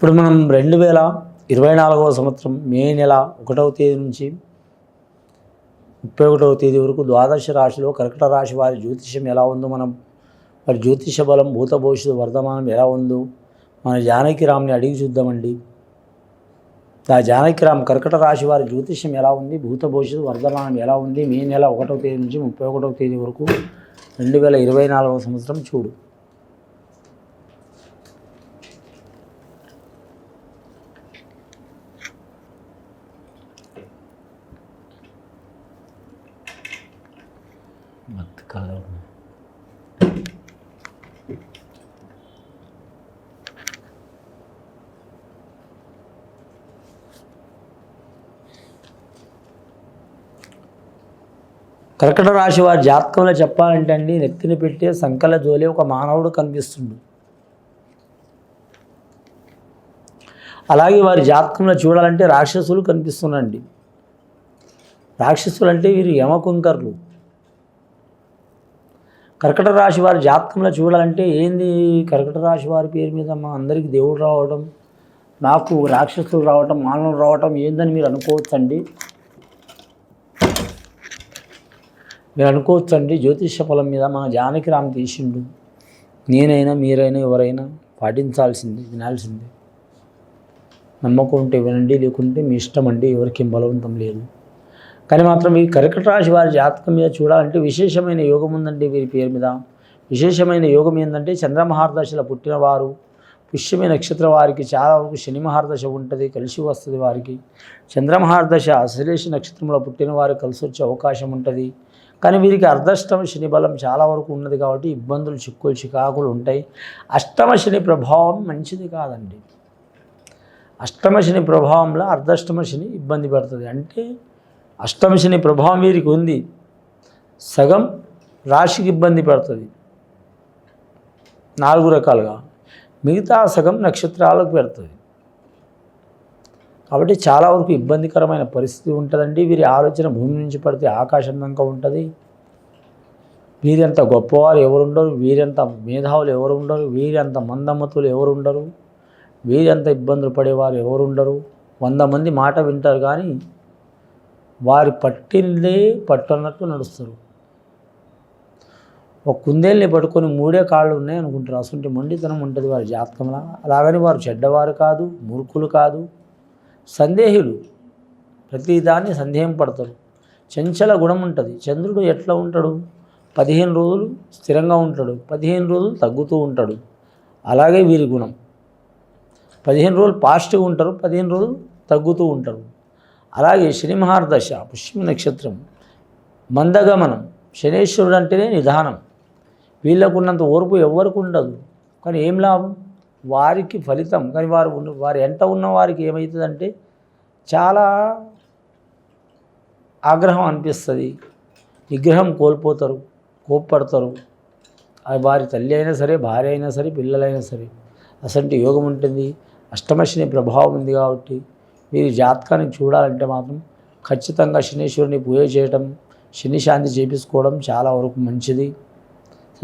ఇప్పుడు మనం రెండు వేల ఇరవై నాలుగవ సంవత్సరం మే నెల ఒకటవ తేదీ నుంచి ముప్పై ఒకటవ తేదీ వరకు ద్వాదశ రాశిలో కర్కట రాశి వారి జ్యోతిష్యం ఎలా ఉందో మనం వారి జ్యోతిష బలం భూత భవిష్యత్తు వర్ధమానం ఎలా ఉందో మన జానకిరామ్ని అడిగి చూద్దామండి. ఆ జానకిరామ్ కర్కట రాశి వారి జ్యోతిష్యం ఎలా ఉంది? భూత భవిష్యత్తు వర్ధమానం ఎలా ఉంది? మే నెల ఒకటవ తేదీ నుంచి ముప్పై ఒకటవ తేదీ వరకు రెండు వేల ఇరవై నాలుగవ సంవత్సరం చూడు. కర్కట రాశి వారి జాతకంలో చెప్పాలంటే అండి నెత్తిన పెట్టే సంకల జోలి ఒక మానవుడు కనిపిస్తుండు. అలాగే వారి జాతకంలో చూడాలంటే రాక్షసులు కనిపిస్తున్నాండి రాక్షసులు అంటే వీరు యమకుంకర్లు కర్కట రాశి వారి జాతకంలో చూడాలంటే ఏంది కర్కట రాశి వారి పేరు మీద మా అందరికీ దేవుడు రావడం నాకు రాక్షసులు రావటం మానవులు రావటం ఏందని మీరు అనుకోవచ్చండి. మీరు అనుకోవచ్చండి జ్యోతిష ఫలం మీద మన జానకిరామ్ తీసిండు. నేనైనా మీరైనా ఎవరైనా పాటించాల్సింది వినాల్సిందే. నమ్మకం ఉంటే వినండి లేకుంటే మీ ఇష్టం అండి ఎవరికి బలవంతం లేదు. కానీ మాత్రం ఈ కర్కట రాశి వారి జాతకం మీద చూడాలంటే విశేషమైన యోగం ఉందండి వీరి పేరు మీద. విశేషమైన యోగం ఏంటంటే చంద్రమహారదశలో పుట్టినవారు పుష్యమి నక్షత్ర వారికి చాలా వరకు శని మహారదశ ఉంటుంది కలిసి వస్తుంది వారికి. చంద్రమహారదశ అశ్లేష నక్షత్రంలో పుట్టిన వారు కలిసి వచ్చే అవకాశం ఉంటుంది. కానీ వీరికి అర్ధష్టమ శని బలం చాలా వరకు ఉన్నది కాబట్టి ఇబ్బందులు చిక్కులు చికాకులు ఉంటాయి. అష్టమ శని ప్రభావం మంచిది కాదండి. అష్టమ శని ప్రభావంలో అర్ధష్టమ శని ఇబ్బంది పడుతుంది. అంటే అష్టమ శని ప్రభావం వీరికి ఉంది. సగం రాశికి ఇబ్బంది పడుతుంది. నాలుగు రకాలుగా మిగతా సగం నక్షత్రాలకు పెడుతుంది. కాబట్టి చాలా వరకు ఇబ్బందికరమైన పరిస్థితి ఉంటుందండి. వీరి ఆలోచన భూమి నుంచి పడితే ఆకాశం దాకా ఉంటుంది. వీరంత గొప్పవారు ఎవరు ఉండరు వీరంత మేధావులు ఎవరు ఉండరు వీరంత మందమతులు ఎవరు ఉండరు వీరంత ఇబ్బందులు పడేవారు ఎవరు ఉండరు వంద మంది మాట వింటారు కానీ వారి పట్టిందే పట్టున్నట్టు నడుస్తారు. ఒక కుందేల్ని పట్టుకొని మూడే కాళ్ళు ఉన్నాయి అనుకుంటారు అసలు మొండితనం ఉంటుంది వారి జాతకంలో. అలాగని వారు చెడ్డవారు కాదు మూర్ఖులు కాదు. సందేహులు. ప్రతిదాన్ని సందేహం పడతారు. చంచల గుణం ఉంటుంది చంద్రుడు ఎట్లా ఉంటాడు? పదిహేను రోజులు స్థిరంగా ఉంటాడు. పదిహేను రోజులు తగ్గుతూ ఉంటాడు. అలాగే వీరి గుణం. పదిహేను రోజులు పాజిటివ్ ఉంటారు. పదిహేను రోజులు తగ్గుతూ ఉంటారు. అలాగే శని మహారదశ పుష్యమి నక్షత్రం మందగమనం శనేశ్వరుడు అంటేనే నిదానం. వీళ్ళకున్నంత ఓర్పు ఎవరికి ఉండదు కానీ ఏం లాభం? వారికి ఫలితం. కానీ వారు ఉన్న- వారు ఎంత ఉన్న వారికి ఏమవుతుందంటే చాలా ఆగ్రహం అనిపిస్తుంది. నిగ్రహం కోల్పోతారు కోప్పడతారు. అది వారి తల్లి అయినా సరే భార్య అయినా సరే పిల్లలైనా సరే అసంటి యోగం ఉంటుంది అష్టమశని ప్రభావం ఉంది కాబట్టి వీరి జాతకాన్ని చూడాలంటే మాత్రం ఖచ్చితంగా శనీశ్వరుని పూజ చేయటం శని శాంతి చేపించుకోవడం చాలా వరకు మంచిది.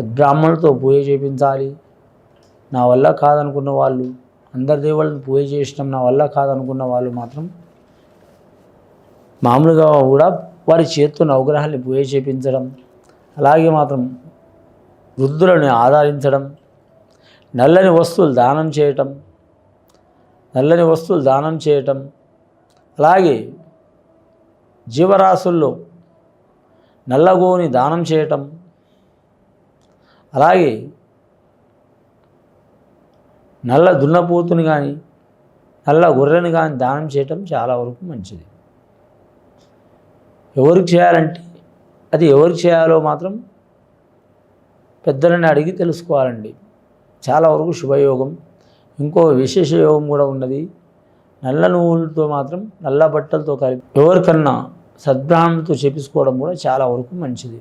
బ్రాహ్మణులతో పూజ చేయించాలి నా వల్ల కాదనుకున్న వాళ్ళు అందరి దేవుళ్ళని పూజ చేసినాం నా వల్ల కాదనుకున్న వాళ్ళు మాత్రం మామూలుగా కూడా వారి చేత్తో నవగ్రహాన్ని పూజ చేపించడం అలాగే మాత్రం వృద్ధులను ఆదరించడం నల్లని వస్తువులు దానం చేయటం నల్లని వస్తువులు దానం చేయటం అలాగే జీవరాశుల్లో నల్లగోని దానం చేయటం అలాగే నల్ల దున్నపోతుని కానీ నల్ల గొర్రెని కానీ దానం చేయటం చాలా వరకు మంచిది. ఎవరికి చేయాలంటే అది ఎవరికి చేయాలో మాత్రం పెద్దలని అడిగి తెలుసుకోవాలండి. చాలా వరకు శుభయోగం. ఇంకో విశేష యోగం కూడా ఉన్నది. నల్ల నువ్వులతో మాత్రం నల్ల బట్టలతో కలిపి ఎవరికన్నా సద్బ్రాహ్మణతో చేపించుకోవడం కూడా చాలా వరకు మంచిది.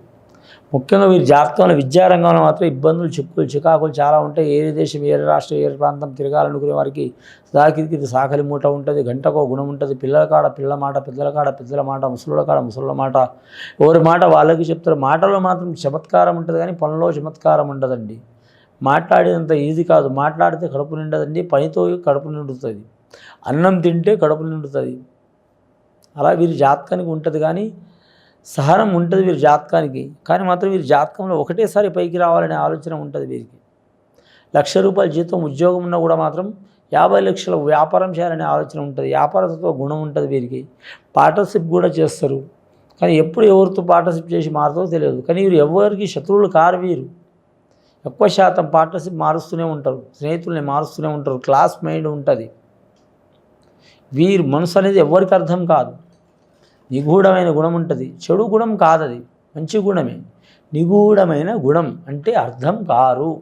ముఖ్యంగా వీరి జాతకంలో విద్యారంగంలో మాత్రం ఇబ్బందులు చిక్కులు చికాకులు చాలా ఉంటాయి. ఏ దేశం ఏ రాష్ట్రం ఏ ప్రాంతం తిరగాలనుకునే వారికి సాకిరికి సాకలి మూట ఉంటుంది గంటకో గుణం ఉంటుంది. పిల్లల కాడ పిల్లల మాట పిల్లల కాడ పిల్లల మాట ముసలుల కాడ ముసలుల మాట. ఎవరి మాట వాళ్ళకి చెప్తారు మాటలో మాత్రం చమత్కారం ఉంటుంది కానీ పనిలో చమత్కారం ఉండదండి. మాట్లాడేంత ఈజీ కాదు. మాట్లాడితే కడుపు నిండదండి పనితో కడుపు నిండుతుంది. అన్నం తింటే కడుపు నిండుతుంది. అలా వీరి జాతకానికి ఉంటుంది కానీ సహనం ఉంటుంది వీరి జాతకానికి కానీ మాత్రం వీరి జాతకంలో ఒకటేసారి పైకి రావాలనే ఆలోచన ఉంటుంది వీరికి. లక్ష రూపాయల జీతం ఉద్యోగం ఉన్నా కూడా మాత్రం యాభై లక్షల వ్యాపారం చేయాలనే ఆలోచన ఉంటుంది. వ్యాపారతో గుణం ఉంటుంది వీరికి. పార్ట్నర్షిప్ కూడా చేస్తారు. కానీ ఎప్పుడు ఎవరితో పార్ట్నర్షిప్ చేసి మారుతో తెలియదు. కానీ వీరు ఎవరికి శత్రువులు కారు వీరు. ఎక్కువ శాతం పార్ట్నర్షిప్ మారుస్తూనే ఉంటారు. స్నేహితుల్ని మారుస్తూనే ఉంటారు. క్లాస్ మైండ్ ఉంటుంది. వీరు మనసు అనేది ఎవరికి అర్థం కాదు. నిగూఢమైన గుణం ఉంటుంది. చెడు గుణం కాదది. మంచి గుణమే. నిగూఢమైన గుణం అంటే అర్థం కారు.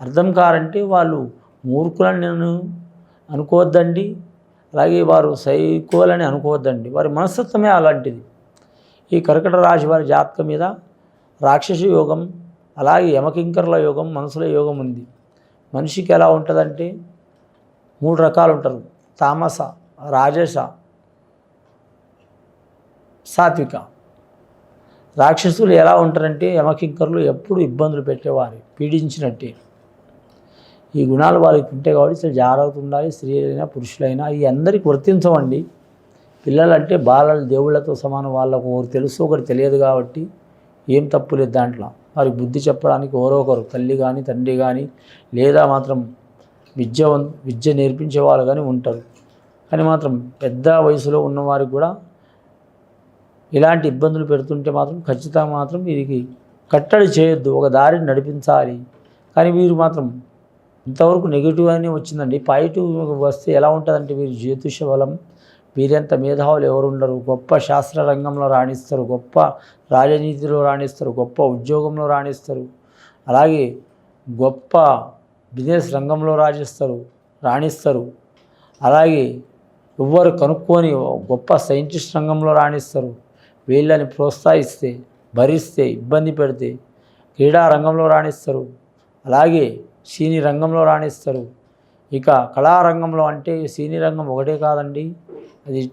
అర్థం కారంటే వాళ్ళు మూర్ఖులని నేను అనుకోవద్దండి. అలాగే వారు సైకోలని అనుకోవద్దండి. వారి మనస్తత్వమే అలాంటిది. ఈ కర్కట రాశి వారి జాతక మీద రాక్షస యోగం అలాగే యమకింకర్ల యోగం మనసుల యోగం ఉంది. మనిషికి ఎలా ఉంటుందంటే మూడు రకాలు ఉంటారు తామస రాజస సాత్విక. రాక్షసులు ఎలా ఉంటారంటే యమకింకర్లు ఎప్పుడు ఇబ్బందులు పెట్టేవారు పీడించినట్టే. ఈ గుణాలు వాళ్ళకి ఉంటాయి కాబట్టి చాలా జాగ్రత్త ఉండాలి స్త్రీలైనా పురుషులైనా. ఈ అందరికి వర్తించవండి పిల్లలంటే బాలలు దేవుళ్ళతో సమానం వాళ్ళకు ఒకరు తెలుసు ఒకరు తెలియదు కాబట్టి ఏం తప్పు లేదు దాంట్లో. వారికి బుద్ధి చెప్పడానికి ఎవరో ఒకరు తల్లి కానీ తండ్రి కానీ లేదా మాత్రం విద్య విద్య నేర్పించే వాళ్ళు కానీ ఉంటారు. కానీ మాత్రం పెద్ద వయసులో ఉన్నవారికి కూడా ఇలాంటి ఇబ్బందులు పెడుతుంటే మాత్రం ఖచ్చితంగా మాత్రం వీరికి కట్టడి చేయొద్దు ఒక దారిని నడిపించాలి. కానీ వీరు మాత్రం ఇంతవరకు నెగిటివ్ అని వచ్చిందండి. పాజిటివ్ వస్తే ఎలా ఉంటుందంటే వీరు జ్యోతిష బలం వీరెంత మేధావులు ఎవరు ఉండరు గొప్ప శాస్త్ర రంగంలో రాణిస్తారు గొప్ప రాజనీతిలో రాణిస్తారు గొప్ప ఉద్యోగంలో రాణిస్తారు. అలాగే గొప్ప బిజినెస్ రంగంలో రాణిస్తారు రాణిస్తారు. అలాగే ఎవ్వరు కనుక్కొని గొప్ప సైంటిస్ట్ రంగంలో రాణిస్తారు. వీళ్ళని ప్రోత్సహిస్తే భరిస్తే ఇబ్బంది పెడితే క్రీడా రంగంలో రాణిస్తారు. అలాగే సినీ రంగంలో రాణిస్తారు. ఇక కళారంగంలో అంటే సినీ రంగం ఒకటే కాదండి. అది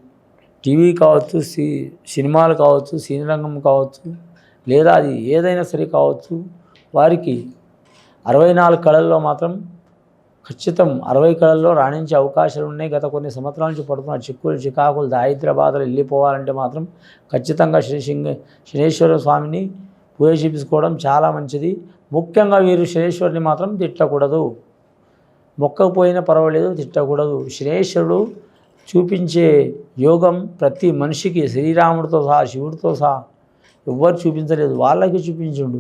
టీవీ కావచ్చు సి సినిమాలు కావచ్చు సినీ రంగం కావచ్చు లేదా అది ఏదైనా సరే కావచ్చు. వారికి అరవై నాలుగు కళల్లో మాత్రం ఖచ్చితం. అరవై కళల్లో రాణించే అవకాశాలు ఉన్నాయి గత కొన్ని సంవత్సరాల నుంచి పడుతున్న చిక్కులు చికాకులు దారిద్ర్యబాధలు వెళ్ళిపోవాలంటే మాత్రం ఖచ్చితంగా శ్రీ సింగ శనేశ్వర స్వామిని పూజ చేపించుకోవడం చాలా మంచిది. ముఖ్యంగా వీరు శనేశ్వరుని మాత్రం తిట్టకూడదు. మొక్కకపోయినా పర్వాలేదు తిట్టకూడదు. శనేశ్వరుడు చూపించే యోగం ప్రతి మనిషికి శ్రీరాముడితో సహా శివుడితో సహా ఎవ్వరు చూపించలేదు. వాళ్ళకి చూపించుండు.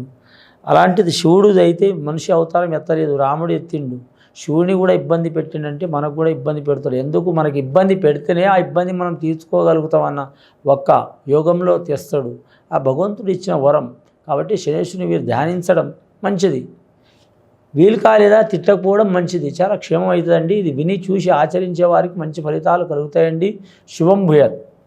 అలాంటిది శివుడు అయితే మనిషి అవతారం ఎత్తలేదు. రాముడు ఎత్తిండు. శివుని కూడా ఇబ్బంది పెట్టిండంటే మనకు కూడా ఇబ్బంది పెడతాడు. ఎందుకు మనకి ఇబ్బంది పెడితేనే ఆ ఇబ్బంది మనం తీర్చుకోగలుగుతామన్న ఒక్క యోగంలో తెస్తాడు. ఆ భగవంతుడు ఇచ్చిన వరం. కాబట్టి శనేశుని వీరు ధ్యానించడం మంచిది. వీలు కాలేదా తిట్టకపోవడం మంచిది. చాలా క్షేమం అవుతుందండి. ఇది విని చూసి ఆచరించే వారికి మంచి ఫలితాలు కలుగుతాయండి. శుభం భూయత్.